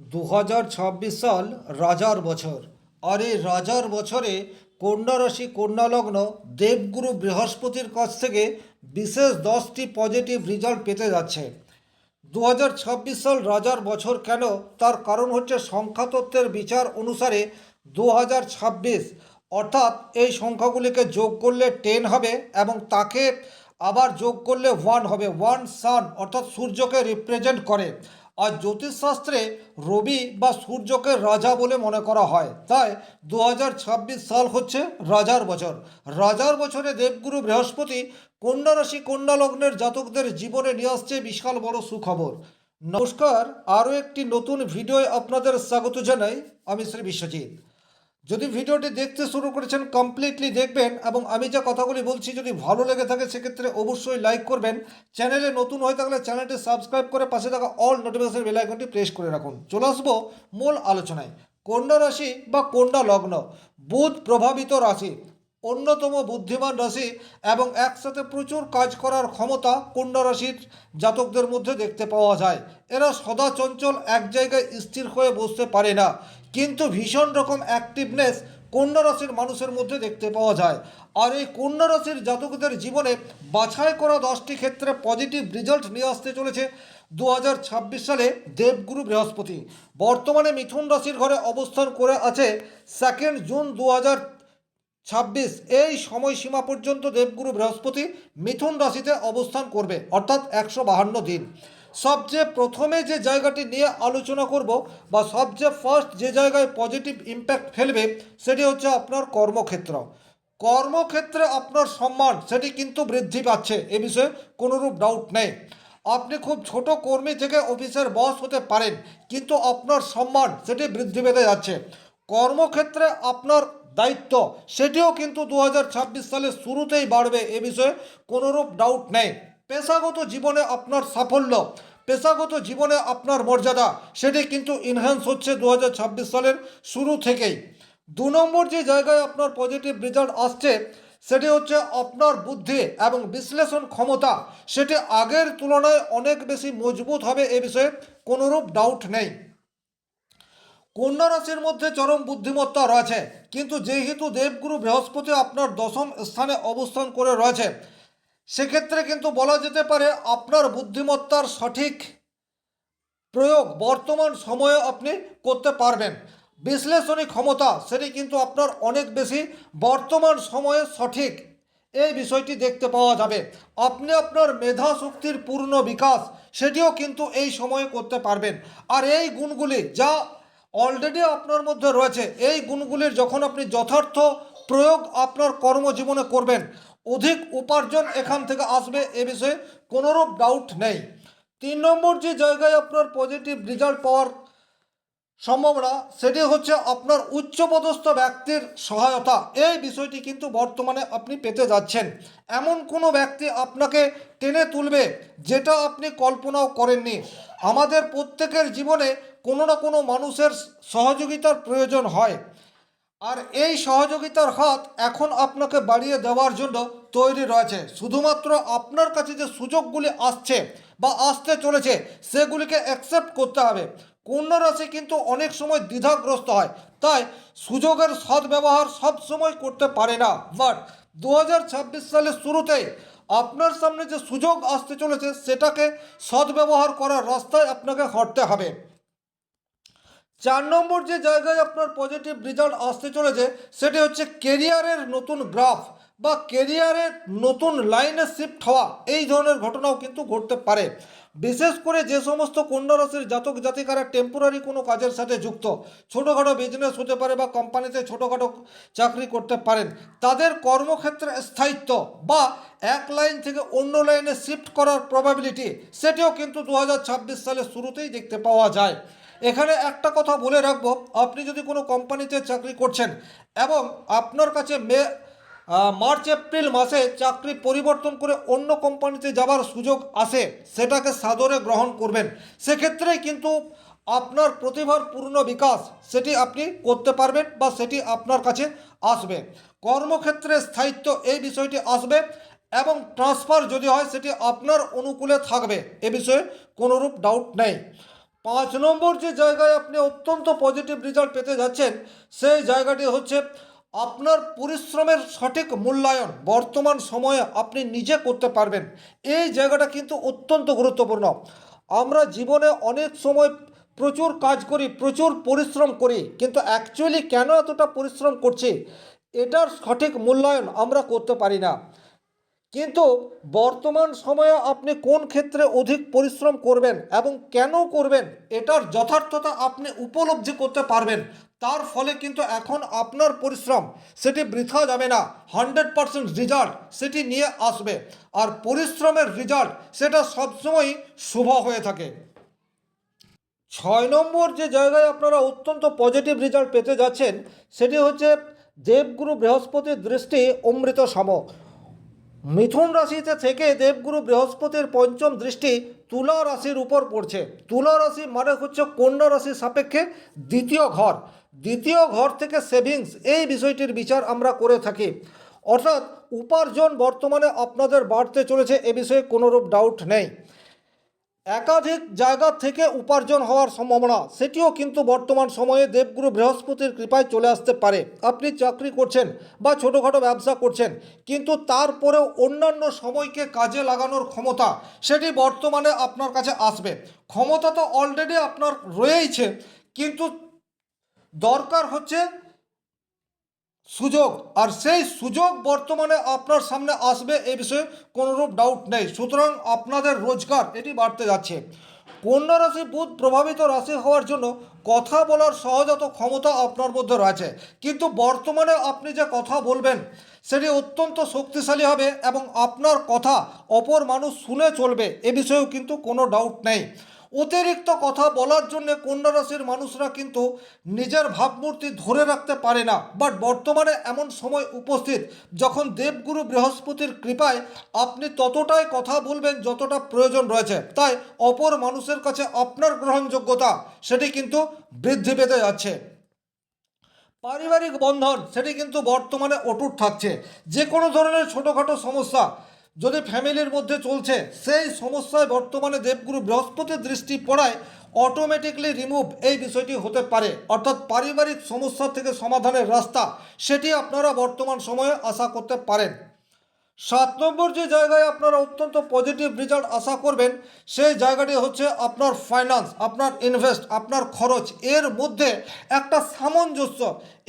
দু হাজার ছাব্বিশ সাল রাজার বছর। আর এই রাজার বছরে কন্যা রাশি কন্যা লগ্ন দেবগুরু বৃহস্পতির কাছ থেকে বিশেষ দশটি পজিটিভ রেজাল্ট পেতে যাচ্ছে। দু হাজার ছাব্বিশ সাল রাজার বছর কেন? তার কারণ হচ্ছে সংখ্যাতত্ত্বের বিচার অনুসারে দু হাজার ছাব্বিশ, অর্থাৎ এই সংখ্যাগুলিকে যোগ করলে টেন হবে এবং তাকে আবার যোগ করলে ওয়ান হবে। ওয়ান সান অর্থাৎ সূর্যকে রিপ্রেজেন্ট করে। আর জ্যোতিষশাস্ত্রে রবি বা সূর্যকে রাজা বলে মনে করা হয়। তাই দু হাজার ছাব্বিশ সাল হচ্ছে রাজার বছর। রাজার বছরে দেবগুরু বৃহস্পতি কন্যা রাশি কন্যা লগ্নের জাতকদের জীবনে নিয়ে আসছে বিশাল বড় সুখবর। নমস্কার, আরও একটি নতুন ভিডিও আপনাদের স্বাগত জানাই। আমি শ্রী বিশ্বজিৎ। যদি ভিডিওটি দেখতে শুরু করেছেন কমপ্লিটলি দেখবেন এবং আমি যে কথাগুলি বলছি, যদি ভালো লেগে থাকে, সেক্ষেত্রে অবশ্যই লাইক করবেন। চ্যানেলে নতুন হয়ে থাকলে চ্যানেলটি সাবস্ক্রাইব করে পাশে থাকা অল নোটিফিকেশন বেল আইকনটি প্রেস করে রাখুন। চলে আসব মূল আলোচনায়। কন্যা রাশি বা কন্যা লগ্ন, বুধ প্রভাবিত রাশি, অন্যতম বুদ্ধিমান রাশি এবং একসাথে প্রচুর কাজ করার ক্ষমতা কন্যা রাশির জাতকদের মধ্যে দেখতে পাওয়া যায়। এরা সদা চঞ্চল, এক জায়গায় স্থির হয়ে বসতে পারে না। কিন্তু ভীষণ রকম অ্যাক্টিভনেস কন্যা রাশির মানুষের মধ্যে দেখতে পাওয়া যায়। আর এই কন্যা রাশির জাতকদের জীবনে বাছাই করা দশটি ক্ষেত্রে পজিটিভ রেজাল্ট নিয়ে আসতে চলেছে দু হাজার ছাব্বিশ সালে দেবগুরু বৃহস্পতি। বর্তমানে মিথুন রাশির ঘরে অবস্থান করে আছে সেকেন্ড জুন দু ছাব্বিশ। এই সময়সীমা পর্যন্ত দেবগুরু বৃহস্পতি মিথুন রাশিতে অবস্থান করবে, অর্থাৎ একশো বাহান্ন দিন। সবচেয়ে প্রথমে যে জায়গাটি নিয়ে আলোচনা করব বা সবচেয়ে ফার্স্ট যে জায়গায় পজিটিভ ইম্প্যাক্ট ফেলবে, সেটি হচ্ছে আপনার কর্মক্ষেত্র। কর্মক্ষেত্রে আপনার সম্মান, সেটি কিন্তু বৃদ্ধি পাচ্ছে, এ বিষয়ে কোনোরূপ ডাউট নেই। আপনি খুব ছোট কর্মী থেকে অফিসের বস হতে পারেন, কিন্তু আপনার সম্মান, সেটি বৃদ্ধি পেতে যাচ্ছে। কর্মক্ষেত্রে আপনার দায়িত্ব, সেটিও কিন্তু দু সালের শুরুতেই বাড়বে, এ বিষয়ে কোনোরূপ ডাউট নেই। পেশাগত জীবনে আপনার সাফল্য, পেশাগত জীবনে আপনার মর্যাদা, সেটি কিন্তু ইনহ্যান্স হচ্ছে দু হাজার ছাব্বিশ সালের শুরু থেকেই। দু নম্বর যে জায়গায় আপনার পজিটিভ রেজাল্ট আসছে, সেটি হচ্ছে আপনার বুদ্ধি এবং বিশ্লেষণ ক্ষমতা। সেটি আগের তুলনায় অনেক বেশি মজবুত হবে এ বিষয়ে কোনোরূপ ডাউট নেই। কন্যা রাশির মধ্যে চরম বুদ্ধিমত্তা রয়েছে, কিন্তু যেহেতু দেবগুরু বৃহস্পতি আপনার দশম স্থানে অবস্থান করে রয়েছে সেক্ষেত্রে কিন্তু বলা যেতে পারে আপনার বুদ্ধিমত্তার সঠিক প্রয়োগ বর্তমান সময়ে আপনি করতে পারবেন। বিশ্লেষণী ক্ষমতা, সেটি কিন্তু আপনার অনেক বেশি বর্তমান সময়ে সঠিক। এই বিষয়টি দেখতে পাওয়া যাবে। আপনি আপনার মেধা শক্তির পূর্ণ বিকাশ, সেটিও কিন্তু এই সময়ে করতে পারবেন। আর এই গুণগুলি যা অলরেডি আপনার মধ্যে রয়েছে, এই গুণগুলির যখন আপনি যথার্থ প্রয়োগ আপনার কর্মজীবনে করবেন অধিক উপার্জন এখান থেকে আসবে এ বিষয়ে কোনোরূপ ডাউট নেই। তিন নম্বর যে জায়গায় আপনার পজিটিভ রেজাল্ট পাওয়ার সম্ভাবনা, সেটি হচ্ছে আপনার উচ্চপদস্থ ব্যক্তির সহায়তা। এই বিষয়টি কিন্তু বর্তমানে আপনি পেতে যাচ্ছেন। এমন কোনো ব্যক্তি আপনাকে টেনে তুলবে যেটা আপনি কল্পনাও করেননি। আমাদের প্রত্যেকের জীবনে কোনো না কোনো মানুষের সহযোগিতার প্রয়োজন হয়। আর এই সহযোগিতার হাত এখন আপনাকে বাড়িয়ে দেওয়ার জন্য তৈরি রয়েছে। শুধুমাত্র আপনার কাছে যে সুযোগগুলি আসছে বা আসতে চলেছে, সেগুলিকে অ্যাকসেপ্ট করতে হবে। কন্যা রাশি কিন্তু অনেক সময় দ্বিধাগ্রস্ত হয়, তাই সুযোগের সদ্ব্যবহার সব সময় করতে পারে না। বাট দু হাজার ছাব্বিশ সালের শুরুতেই আপনার সামনে যে সুযোগ আসতে চলেছে, সেটাকে সদ্ব্যবহার করার রাস্তায় আপনাকে হাঁটতে হবে। চার নম্বর যে জায়গায় আপনার পজিটিভ রেজাল্ট আসতে চলেছে, সেটি হচ্ছে কেরিয়ারের নতুন গ্রাফ বা কেরিয়ারের নতুন লাইনে শিফট হওয়া। এই ধরনের ঘটনাও কিন্তু ঘটতে পারে। বিশেষ করে যে সমস্ত কন্যা রাশির জাতক জাতিকারা টেম্পোরারি কোনো কাজের সাথে যুক্ত, ছোটোখাটো বিজনেস হতে পারে বা কোম্পানিতে ছোটোখাটো চাকরি করতে পারেন, তাদের কর্মক্ষেত্রে স্থায়িত্ব বা এক লাইন থেকে অন্য লাইনে শিফট করার প্রবাবিলিটি সেটিও কিন্তু দু হাজার ছাব্বিশ সালের শুরুতেই দেখতে পাওয়া যায়। এখানে একটা কথা বলে রাখব, আপনি যদি কোনো কোম্পানিতে চাকরি করছেন এবং আপনার কাছে মে মার্চ, এপ্রিল মাসে চাকরি পরিবর্তন করে অন্য কোম্পানিতে যাবার সুযোগ আসে, সেটাকে সাদরে গ্রহণ করবেন। সেক্ষেত্রে কিন্তু আপনার প্রতিভার পূর্ণ বিকাশ সেটি আপনি করতে পারবেন বা সেটি আপনার কাছে আসবে। কর্মক্ষেত্রে স্থায়িত্ব এই বিষয়টি আসবে এবং ট্রান্সফার যদি হয়, সেটি আপনার অনুকূলে থাকবে। এ বিষয়ে কোনোরূপ ডাউট নেই। পাঁচ নম্বর যে জায়গায় আপনি অত্যন্ত পজিটিভ রেজাল্ট পেতে যাচ্ছেন, সেই জায়গাটি হচ্ছে আপনার পরিশ্রমের সঠিক মূল্যায়ন বর্তমান সময়ে আপনি নিজে করতে পারবেন। এই জায়গাটা কিন্তু অত্যন্ত গুরুত্বপূর্ণ। আমরা জীবনে অনেক সময় প্রচুর কাজ করি, প্রচুর পরিশ্রম করি, কিন্তু অ্যাকচুয়ালি কেন এতটা পরিশ্রম করছি? এটার সঠিক মূল্যায়ন আমরা করতে পারি না। কিন্তু বর্তমান সময়ে আপনি কোন ক্ষেত্রে অধিক পরিশ্রম করবেন এবং কেন করবেন, এটার যথার্থতা আপনি উপলব্ধি করতে পারবেন। তার ফলে কিন্তু এখন আপনার পরিশ্রম সেটি বৃথা যাবে না। হান্ড্রেড পারসেন্ট রেজাল্ট সেটি নিয়ে আসবে। আর পরিশ্রমের রেজাল্ট সেটা সবসময়ই শুভ হয়ে থাকে। ছয় নম্বর যে জায়গায় আপনারা অত্যন্ত পজিটিভ রেজাল্ট পেতে যাচ্ছেন, সেটি হচ্ছে দেবগুরু বৃহস্পতির দৃষ্টি অমৃত সম মিথুন রাশিতে থেকে দেবগুরু বৃহস্পতির পঞ্চম দৃষ্টি তুলা রাশির উপর পড়ছে। তুলা রাশি মানে হচ্ছে কন্যা রাশির সাপেক্ষে দ্বিতীয় ঘর। দ্বিতীয় ঘর থেকে সেভিংস, এই বিষয়টির বিচার আমরা করে থাকি। অর্থাৎ উপার্জন বর্তমানে আপনাদের বাড়তে চলেছে, এ বিষয়ে কোনোরূপ ডাউট নেই। একাধিক জায়গা থেকে উপার্জন হওয়ার সম্ভাবনা, সেটিও কিন্তু বর্তমান সময়ে দেবগুরু বৃহস্পতির কৃপায় চলে আসতে পারে। আপনি চাকরি করছেন বা ছোটোখাটো ব্যবসা করছেন, কিন্তু তারপরেও অন্যান্য সময়কে কাজে লাগানোর ক্ষমতা, সেটি বর্তমানে আপনার কাছে আসবে। ক্ষমতা তো অলরেডি আপনার রয়েইছে, কিন্তু দরকার হচ্ছে সুযোগ, আর সেই সুযোগ বর্তমানে আপনার সামনে আসবে এ বিষয়ে কোনোরূপ ডাউট নেই। সুতরাং আপনাদের রোজগার, এটি বাড়তে যাচ্ছে। কন্যা রাশি বুধ প্রভাবিত রাশি হওয়ার জন্য কথা বলার সহজাত ক্ষমতা আপনার মধ্যে রয়েছে। কিন্তু বর্তমানে আপনি যে কথা বলবেন, সেটি অত্যন্ত শক্তিশালী হবে এবং আপনার কথা অপর মানুষ শুনে চলবে, এ বিষয়েও কিন্তু কোনো ডাউট নেই। অতিরিক্ত কথা বলার জন্য কন্যা রাশির মানুষরা কিন্তু নিজের ভাবমূর্তি ধরে রাখতে পারে না। বাট বর্তমানে এমন সময় উপস্থিত, যখন দেবগুরু বৃহস্পতির কৃপায় আপনি ততটাই কথা বলবেন যতটা প্রয়োজন রয়েছে। তাই অপর মানুষের কাছে আপনার গ্রহণযোগ্যতা, সেটি কিন্তু বৃদ্ধি পেতে যাচ্ছে। পারিবারিক বন্ধন, সেটি কিন্তু বর্তমানে অটুট থাকছে। যে কোনো ধরনের ছোটোখাটো সমস্যা যদি ফ্যামিলির মধ্যে চলছে, সেই সমস্যায় বর্তমানে দেবগুরু বৃহস্পতির দৃষ্টি পড়ায় অটোমেটিকলি রিমুভ এই বিষয়টি হতে পারে। অর্থাৎ পারিবারিক সমস্যা থেকে সমাধানের রাস্তা, সেটি আপনারা বর্তমান সময়ে আশা করতে পারেন। সাত নম্বর যে জায়গায় আপনারা অত্যন্ত পজিটিভ রেজাল্ট আশা করবেন, সেই জায়গাটি হচ্ছে আপনার ফাইন্যান্স আপনার ইনভেস্ট আপনার খরচ। এর মধ্যে একটা সামঞ্জস্য,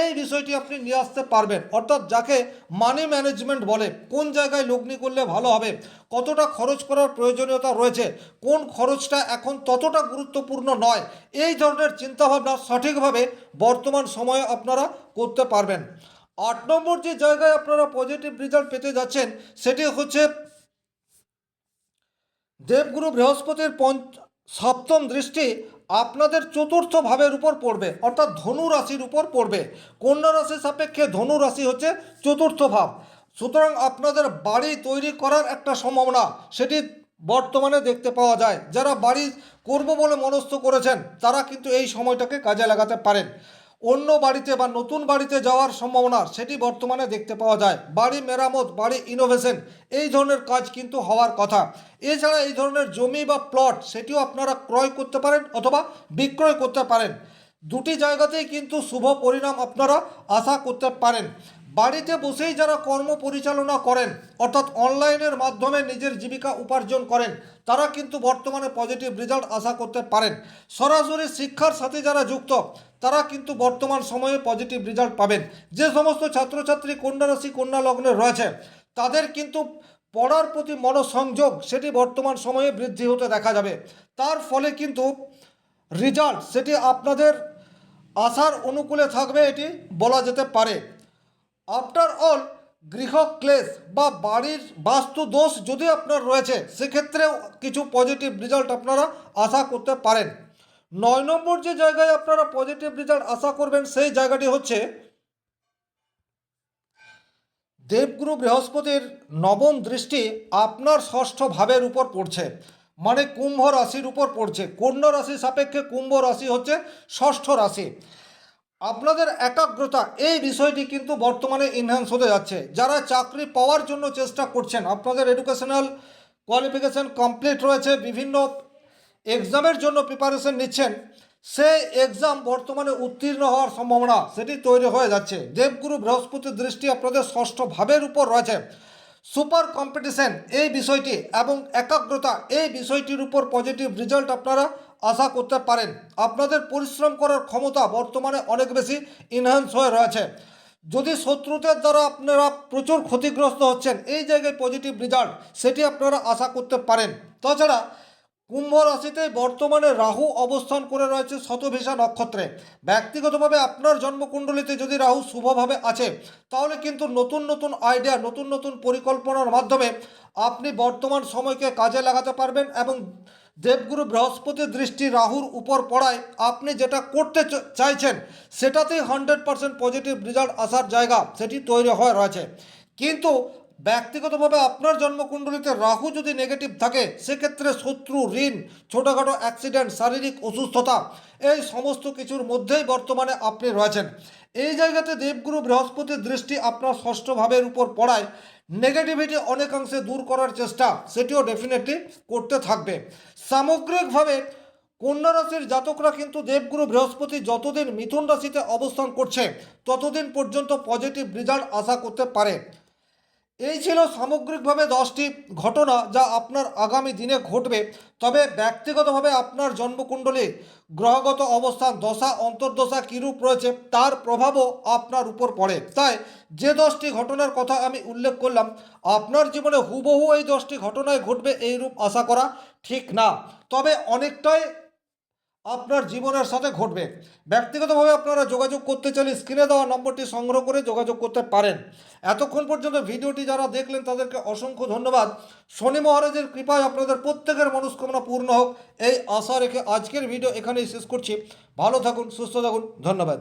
এই বিষয়টি আপনি নিয়ে আসতে পারবেন। অর্থাৎ যাকে মানি ম্যানেজমেন্ট বলে, কোন জায়গায় লগ্নি করলে ভালো হবে, কতটা খরচ করার প্রয়োজনীয়তা রয়েছে, কোন খরচটা এখন ততটা গুরুত্বপূর্ণ নয়, এই ধরনের চিন্তাভাবনা সঠিকভাবে বর্তমান সময়ে আপনারা করতে পারবেন। আট নম্বর যে জায়গায় আপনারা পজিটিভ রেজাল্ট পেতে যাচ্ছেন, সেটি হচ্ছে দেবগুরু বৃহস্পতির পঞ্চ, সপ্তম দৃষ্টি আপনাদের চতুর্থ ভাবের উপর পড়বে, অর্থাৎ ধনু রাশির উপর পড়বে। কন্যা রাশির সাপেক্ষে ধনু রাশি হচ্ছে চতুর্থ ভাব। সুতরাং আপনাদের বাড়ি তৈরি করার একটা সম্ভাবনা, সেটি বর্তমানে দেখতে পাওয়া যায়। যারা বাড়ি করব বলে মনস্থ করেছেন, তারা কিন্তু এই সময়টাকে কাজে লাগাতে পারেন। অন্য বাড়িতে বা নতুন বাড়িতে যাওয়ার সম্ভাবনা সেটি বর্তমানে দেখতে পাওয়া যায়। বাড়ি মেরামত, বাড়ি ইনোভেশন এই ধরনের কাজ কিন্তু হওয়ার কথা। এছাড়া এই ধরনের জমি বা প্লট সেটিও আপনারা ক্রয় করতে পারেন অথবা বিক্রয় করতে পারেন। দুটি জায়গাতেই কিন্তু শুভ পরিণাম আপনারা আশা করতে পারেন। বাড়িতে বসেই যারা কর্ম পরিচালনা করেন, অর্থাৎ অনলাইনের মাধ্যমে নিজের জীবিকা উপার্জন করেন, তারা কিন্তু বর্তমানে পজিটিভ রেজাল্ট আশা করতে পারেন। সরাসরি শিক্ষার সাথে যারা যুক্ত তারা কিন্তু বর্তমান সময়ে পজিটিভ রেজাল্ট পাবেন। যে সমস্ত ছাত্রছাত্রী কন্যা রাশি কন্যা লগ্নে রয়েছে, তাদের কিন্তু পড়ার প্রতি মনোসংযোগ সেটি বর্তমান সময়ে বৃদ্ধি হতে দেখা যাবে। তার ফলে কিন্তু রেজাল্ট সেটি আপনাদের আশার অনুকূলে থাকবে এটি বলা যেতে পারে। আফটার অল গৃহ ক্লেশ বা বাড়ির বাস্তু দোষ যদি আপনার রয়েছে, সেক্ষেত্রেও কিছু পজিটিভ রেজাল্ট আপনারা আশা করতে পারেন। নয় নম্বর যে জায়গায় আপনারা পজিটিভ রেজাল্ট আশা করবেন, সেই জায়গাটি হচ্ছে দেবগুরু বৃহস্পতির নবম দৃষ্টি আপনার ষষ্ঠ ভাবের উপর পড়ছে মানে কুম্ভ রাশির উপর পড়ছে। কন্যা রাশি সাপেক্ষে কুম্ভ রাশি হচ্ছে ষষ্ঠ রাশি। আপনাদের একাগ্রতা, এই বিষয়টি কিন্তু বর্তমানে ইনহ্যান্স হতে যাচ্ছে। যারা চাকরি পাওয়ার জন্য চেষ্টা করছেন, আপনাদের এডুকেশনাল কোয়ালিফিকেশন কমপ্লিট রয়েছে, বিভিন্ন এক্সামের জন্য প্রিপারেশন নিচ্ছেন, সেই এক্সাম বর্তমানে উত্তীর্ণ হওয়ার সম্ভাবনা সেটি তৈরি হয়ে যাচ্ছে। দেবগুরু বৃহস্পতির দৃষ্টি আপনাদের ষষ্ঠ ভাবের উপর রয়েছে। সুপার কম্পিটিশন এই বিষয়টি এবং একাগ্রতা, এই বিষয়টির উপর পজিটিভ রেজাল্ট আপনারা আশা করতে পারেন। আপনাদের পরিশ্রম করার ক্ষমতা বর্তমানে অনেক বেশি ইনহ্যান্স হয়ে রয়েছে। যদি শত্রুদের দ্বারা আপনারা প্রচুর ক্ষতিগ্রস্ত হচ্ছেন, এই জায়গায় পজিটিভ রেজাল্ট সেটি আপনারা আশা করতে পারেন। তাছাড়া কুম্ভ রাশিতে বর্তমানে রাহু অবস্থান করে রয়েছে শতভিষা নক্ষত্রে। ব্যক্তিগতভাবে আপনার জন্মকুণ্ডলিতে যদি রাহু শুভভাবে আছে, তাহলে কিন্তু নতুন নতুন আইডিয়া নতুন নতুন পরিকল্পনার মাধ্যমে আপনি বর্তমান সময়কে কাজে লাগাতে পারবেন এবং দেবগুরু বৃহস্পতির দৃষ্টি রাহুর উপর পড়ায় আপনি যেটা করতে চাইছেন, সেটাতেই হান্ড্রেড পার্সেন্ট পজিটিভ রেজাল্ট আসার জায়গা সেটি তৈরি হয়ে রয়েছে। কিন্তু ব্যক্তিগতভাবে আপনার জন্মকুণ্ডলিতে রাহু যদি নেগেটিভ থাকে, সেক্ষেত্রে শত্রু, ঋণ, ছোটোখাটো অ্যাক্সিডেন্ট শারীরিক অসুস্থতা, এই সমস্ত কিছুর মধ্যেই বর্তমানে আপনি রয়েছেন। এই জায়গাতে দেবগুরু বৃহস্পতির দৃষ্টি আপনার ষষ্ঠ ভাবের উপর পড়ায় নেগেটিভিটি অনেকাংশে দূর করার চেষ্টা, সেটিও ডেফিনেটলি করতে থাকবে। সামগ্রিকভাবে কন্যা রাশির জাতকরা কিন্তু দেবগুরু বৃহস্পতি যতদিন মিথুন রাশিতে অবস্থান করছে, ততদিন পর্যন্ত পজিটিভ রেজাল্ট আশা করতে পারে। এই ছিল সামগ্রিকভাবে দশটি ঘটনা যা আপনার আগামী দিনে ঘটবে। তবে ব্যক্তিগতভাবে আপনার জন্মকুণ্ডলী, গ্রহগত অবস্থান, দশা, অন্তর্দশা কীরূপ রয়েছে, তার প্রভাবও আপনার উপর পড়ে। তাই যে দশটি ঘটনার কথা আমি উল্লেখ করলাম, আপনার জীবনে হুবহু এই দশটি ঘটনায় ঘটবে এইরূপ আশা করা ঠিক না। তবে অনেকটাই আপনার জীবনের সাথে ঘটবে। ব্যক্তিগতভাবে আপনারা যোগাযোগ করতে চাইলে স্ক্রিনে দেওয়া নম্বরটি সংগ্রহ করে যোগাযোগ করতে পারেন। এতক্ষণ পর্যন্ত ভিডিওটি যারা দেখলেন, তাদেরকে অসংখ্য ধন্যবাদ। শনি মহারাজের কৃপায় আপনাদের প্রত্যেকের মনস্কামনা পূর্ণ হোক। এই আশা রেখে আজকের ভিডিও এখানেই শেষ করছি। ভালো থাকুন, সুস্থ থাকুন, ধন্যবাদ।